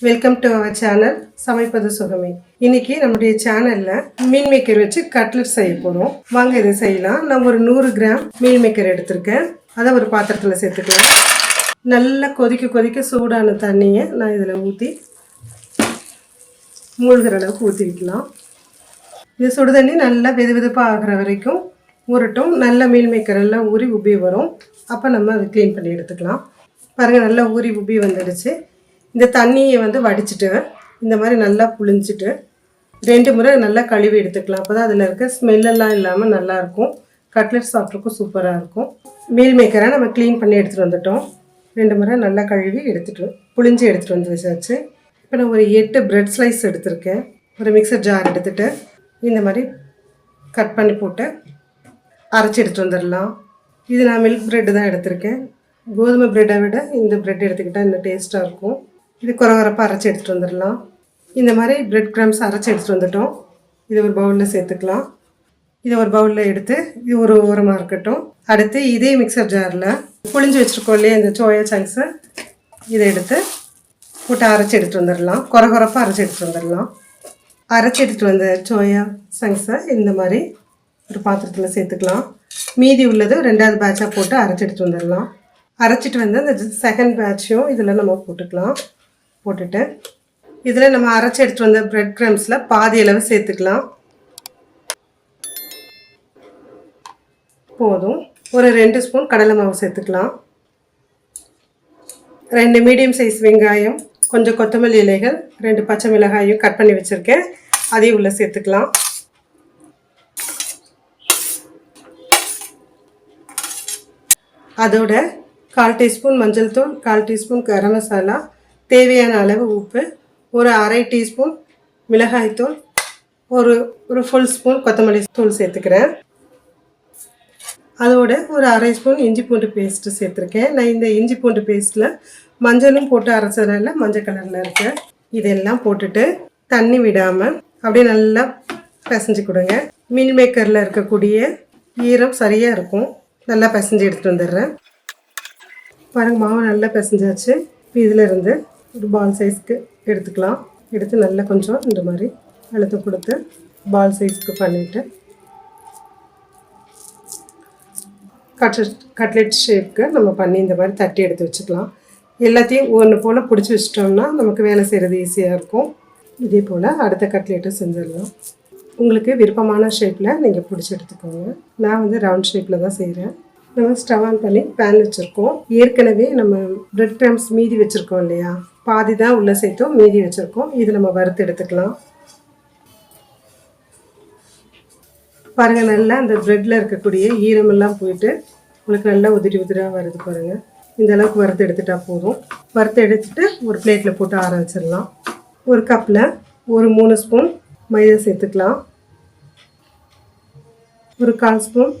Welcome to our channel சமைப்பது சுகமே. இன்னைக்கு நம்முடைய சேனல்ல மீன் மேக்கர் வச்சு கட்லட் செய்ய போறோம். வாங்க இதை செய்யலாம். நான் ஒரு நூறு கிராம் மீன் மேக்கர் எடுத்திருக்கேன். அதை ஒரு பாத்திரத்தில் சேர்த்துக்கலாம். நல்லா கொதிக்க கொதிக்க சூடான தண்ணியை நான் இதில் ஊற்றி மூழ்கிற அளவுக்கு ஊற்றிக்கலாம் இது சுடு தண்ணி நல்லா வெது வெதுப்பாக ஆகிற வரைக்கும் ஊறட்டும். நல்ல மீன் மேக்கர் எல்லாம் ஊறி உப்பி வரும். அப்போ நம்ம அதை க்ளீன் பண்ணி எடுத்துக்கலாம். பாருங்கள் நல்லா ஊறி உப்பி வந்துடுச்சு. இந்த தண்ணியை வந்து வடிச்சிட்டு இந்த மாதிரி நல்லா புழிஞ்சிட்டு ரெண்டு முறை நல்லா கழுவி எடுத்துக்கலாம். அப்போ தான் அதில் இருக்க ஸ்மெல்லெல்லாம் இல்லாமல் நல்லாயிருக்கும் கட்லெட் சாப்பிட்றக்கும் சூப்பராக இருக்கும். மீல் மேக்கரை நம்ம க்ளீன் பண்ணி எடுத்துகிட்டு வந்துட்டோம். ரெண்டு முறை நல்லா கழுவி எடுத்துகிட்டு புழிஞ்சு எடுத்துகிட்டு வந்து வச்சாச்சு. இப்போ நான் ஒரு எட்டு பிரெட் ஸ்லைஸ் எடுத்திருக்கேன். ஒரு மிக்சர் ஜார் எடுத்துகிட்டு இந்த மாதிரி கட் பண்ணி போட்டு அரைச்சி எடுத்துகிட்டு வந்துடலாம். இது நான் மில்க் ப்ரெட்டு தான் எடுத்திருக்கேன். கோதுமை ப்ரெட்டை விட இந்த ப்ரெட் எடுத்துக்கிட்டால் இன்னும் டேஸ்ட்டாக இருக்கும். இது குறகுறப்பாக அரைச்சி எடுத்துகிட்டு வந்துடலாம். இந்த மாதிரி பிரெட் கிரம்ஸ் அரைச்சி எடுத்துகிட்டு வந்துட்டோம். இது ஒரு பவுலில் சேர்த்துக்கலாம். இதை ஒரு பவுலில் எடுத்து இது ஒரு ஓரமாக இருக்கட்டும். அடுத்து இதே மிக்சர் ஜாரில் புளிஞ்சு வச்சுருக்கோம் இல்லையா இந்த சோயா சங்க்ஸை இதை எடுத்து போட்டு அரைச்சி எடுத்துகிட்டு வந்துடலாம். குறகுறப்பாக அரைச்சி எடுத்துகிட்டு வந்துடலாம். அரைச்சி எடுத்துகிட்டு வந்த சோயா சங்க்ஸை இந்த மாதிரி ஒரு பாத்திரத்தில் சேர்த்துக்கலாம். மீதி உள்ளது ரெண்டாவது பேட்சாக போட்டு அரைச்சி எடுத்துகிட்டு வந்துடலாம். அரைச்சிட்டு வந்து அந்த செகண்ட் பேட்சையும் இதில் நம்ம போட்டுக்கலாம். போட்டுட்டு இதில் நம்ம அரைச்சி எடுத்துகிட்டு வந்த ப்ரெட் க்ரம்ஸில் பாதி அளவு சேர்த்துக்கலாம். போதும். ஒரு ரெண்டு ஸ்பூன் கடலை மாவு சேர்த்துக்கலாம். ரெண்டு மீடியம் சைஸ் வெங்காயம் கொஞ்சம் கொத்தமல்லி இலைகள் ரெண்டு பச்சை மிளகாயும் கட் பண்ணி வச்சுருக்கேன். அதையும் உள்ளே சேர்த்துக்கலாம். அதோட கால் டீஸ்பூன் மஞ்சள் தூள் கால் டீஸ்பூன் கரம் மசாலா தேவையான அளவு உப்பு ஒரு அரை டீஸ்பூன் மிளகாய்த்தூள் ஒரு ஒரு ஃபுல் ஸ்பூன் கொத்தமல்லி தூள் சேர்த்துக்கிறேன். அதோட ஒரு அரை ஸ்பூன் இஞ்சி பூண்டு பேஸ்ட்டு சேர்த்துருக்கேன். நான் இந்த இஞ்சி பூண்டு பேஸ்ட்டில் மஞ்சளும் போட்டு அரைச்சதுனால மஞ்சள் கலரில் இருக்கேன். இதெல்லாம் போட்டுட்டு தண்ணி விடாமல் அப்படியே நல்லா பிசைஞ்சு கொடுங்க. மீன் மேக்கரில் இருக்கக்கூடிய ஈரம் சரியாக இருக்கும். நல்லா பிசைஞ்சு எடுத்துகிட்டு வந்துடுறேன். பாருங்கள் மாவு நல்லா பிசைஞ்சாச்சு. இதில் இருந்து ஒரு பால் சைஸ்க்கு எடுத்துக்கலாம். எடுத்து நல்லா கொஞ்சம் இந்த மாதிரி அழுத்தம் கொடுத்து பால் சைஸ்க்கு பண்ணிவிட்டு கட்லெட் கட்லெட் ஷேப்க்கு நம்ம பண்ணி இந்த மாதிரி தட்டி எடுத்து வச்சுக்கலாம். எல்லாத்தையும் ஒன்று போல் பிடிச்சி வச்சிட்டோம்னா நமக்கு வேலை செய்கிறது ஈஸியாக இருக்கும். இதே போல் அடுத்த கட்லெட்டும் செஞ்சிடலாம். உங்களுக்கு விருப்பமான ஷேப்பில் நீங்கள் பிடிச்சி எடுத்துக்கோங்க. நான் வந்து ரவுண்ட் ஷேப்பில் தான் செய்கிறேன் நம்ம ஸ்டவ் ஆன் பண்ணி பேன் வச்சுருக்கோம். ஏற்கனவே நம்ம பிரெட் க்ரம்ஸ் மீதி வச்சுருக்கோம் இல்லையா? பாதி தான் உள்ளே சேர்த்தோம் மீதி வச்சுருக்கோம். இது நம்ம வறுத்து எடுத்துக்கலாம். பாருங்கள் நல்லா அந்த ப்ரெட்டில் இருக்கக்கூடிய ஈரமெல்லாம் போயிட்டு உங்களுக்கு நல்லா உதிரி உதிராக வருது பாருங்கள் இந்த அளவுக்கு வறுத்து எடுத்துட்டா போதும். வறுத்து எடுத்துட்டு ஒரு பிளேட்டில் போட்டு ஆற வச்சிடலாம். ஒரு கப்பில் ஒரு மூணு ஸ்பூன் மைதா சேர்த்துக்கலாம். ஒரு கால் ஸ்பூன்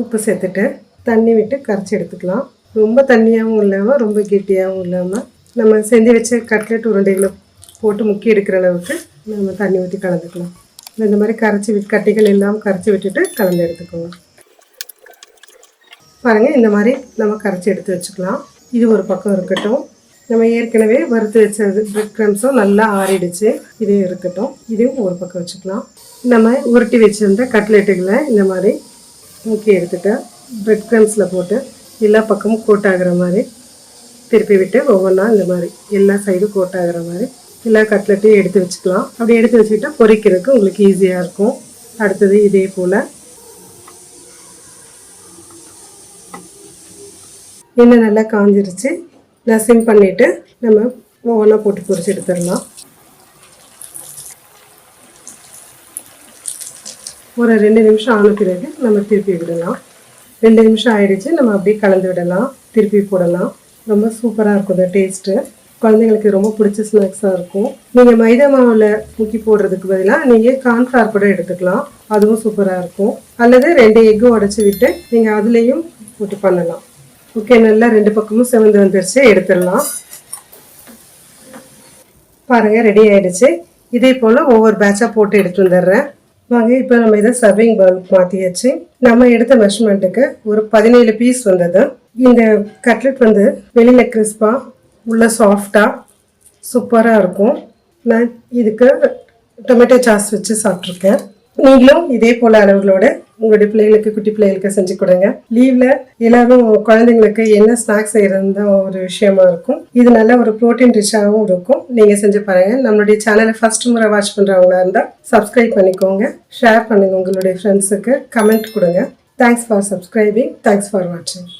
உப்பு சேர்த்துட்டு தண்ணி விட்டு கரைச்சி எடுத்துக்கலாம். ரொம்ப தண்ணியாகவும் இல்லாமல் ரொம்ப கெட்டியாகவும் இல்லாமல் நம்ம செஞ்சு வச்ச கட்லெட் உருண்டைகளை போட்டு முக்கி எடுக்கிற அளவுக்கு நம்ம தண்ணி ஊற்றி கலந்துக்கலாம். இந்த மாதிரி கரைச்சி விட்டு கட்டிகள் எல்லாம் கரைச்சி விட்டுட்டு கலந்து எடுத்துக்கோங்க. பாருங்கள் இந்த மாதிரி நம்ம கரைச்சி எடுத்து வச்சுக்கலாம். இது ஒரு பக்கம் இருக்கட்டும். நம்ம ஏற்கனவே வறுத்து வச்சது பிரெட் க்ரம்ஸும் நல்லா ஆறிடுச்சு. இது இருக்கட்டும். இதையும் ஒரு பக்கம் வச்சுக்கலாம். நம்ம உருட்டி வச்சிருந்த கட்லெட்டுகளை இந்த மாதிரி முக்கி எடுத்துட்டு பிரெட் க்ரம்ஸில் போட்டு எல்லா பக்கமும் கோட் ஆகுற மாதிரி திருப்பி விட்டு ஒவ்வொன்றா இந்த மாதிரி எல்லா சைடும் கோட் ஆகுற மாதிரி எல்லா கட்லெட்டையும் எடுத்து வச்சுக்கலாம். அப்படி எடுத்து வச்சுக்கிட்டா பொரிக்கிறதுக்கு உங்களுக்கு ஈஸியாக இருக்கும். அடுத்தது இதே போல் எண்ணெய் நல்லா காஞ்சிருச்சு. நான் சிம் பண்ணிவிட்டு நம்ம ஒவ்வொன்றா போட்டு பொரிச்சு எடுத்துடலாம். ஒரு ரெண்டு நிமிஷம் ஆன பிறகு நம்ம திருப்பி விடலாம். ரெண்டு நிமிஷம் ஆயிடுச்சு நம்ம அப்படியே கலந்து விடலாம். திருப்பி போடலாம். ரொம்ப சூப்பராக இருக்கும் இந்த டேஸ்ட்டு குழந்தைங்களுக்கு ரொம்ப பிடிச்ச ஸ்நாக்ஸாக இருக்கும். நீங்கள் மைதா மாவில் முக்கி போடுறதுக்கு பதிலாக நீங்கள் கார்ன்ஃப்ளவர் கூட எடுத்துக்கலாம். அதுவும் சூப்பராக இருக்கும். அல்லது ரெண்டு எக்கு உடச்சி விட்டு நீங்கள் அதுலேயும் போட்டு பண்ணலாம். ஓகே நல்லா ரெண்டு பக்கமும் செவந்து வந்துருச்சு எடுத்துடலாம். பாருங்கள் ரெடி ஆயிடுச்சு. இதே போல் ஒவ்வொரு பேட்சாக போட்டு எடுத்து வந்துடுறேன். வாங்க இப்போ நம்ம இதை சர்விங் பவுலுக்கு மாற்றியாச்சு நம்ம எடுத்த மெஷர்மெண்ட்டுக்கு ஒரு பதினேழு பீஸ் வந்தது. இந்த கட்லெட் வந்து வெளியில் கிறிஸ்பாக உள்ள சாஃப்டாக சூப்பராக இருக்கும். நான் இதுக்கு டொமேட்டோ சாஸ் வச்சு சாப்பிட்ருக்கேன் நீங்களும் இதே போல் அளவுகளோட உங்களுடைய பிள்ளைகளுக்கு குட்டி பிள்ளைகளுக்கு செஞ்சு கொடுங்க. லீவில் எல்லாரும் குழந்தைங்களுக்கு என்ன ஸ்நாக்ஸ் செய்கிறது தான் ஒரு விஷயமா இருக்கும். இது நல்ல ஒரு ப்ரோட்டீன் ரிச்சாகவும் இருக்கும். நீங்கள் செஞ்சு பாருங்கள் நம்மளுடைய சேனலை ஃபர்ஸ்ட் முறை வாட்ச் பண்ணுறவங்களா இருந்தால் சப்ஸ்கிரைப் பண்ணிக்கோங்க. ஷேர் பண்ணுங்கள் உங்களுடைய ஃப்ரெண்ட்ஸுக்கு கமெண்ட் கொடுங்க. Thanks for subscribing thanks for வாட்சிங்